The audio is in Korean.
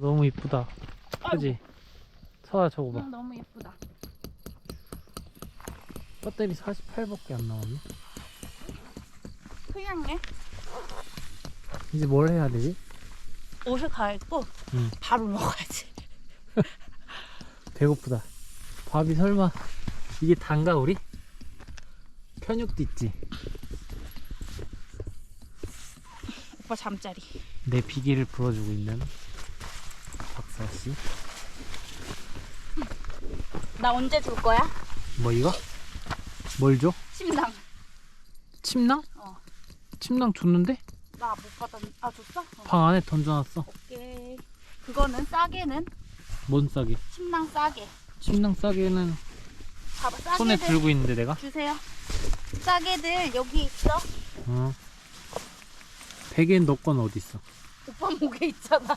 너무 이쁘다. 그지? 서아 저거 봐. 응, 너무 예쁘다. 배터리 48밖에 안 나왔네. 그냥해. 이제 뭘 해야 되지? 옷을 갈아입고 응. 바로 먹어야지. 배고프다. 밥이 설마 이게 단가 우리? 편육도 있지. 오빠 잠자리. 내 비기를 불어주고 있는 씨. 나 언제 줄 거야? 뭐 이거? 뭘 줘? 심당. 침낭? 어. 침낭 줬는데 나 못 받았. 아 줬어? 어. 방 안에 던져놨어. 오케이. 그거는 싸게는 뭔 싸게? 심당 싸게. 침낭 싸게는 봐봐 싸게들 손에 들고 있는데 내가. 주세요. 싸게들 여기 있어. 어. 베개는 너건 어디 있어? 오빠 목에 있잖아.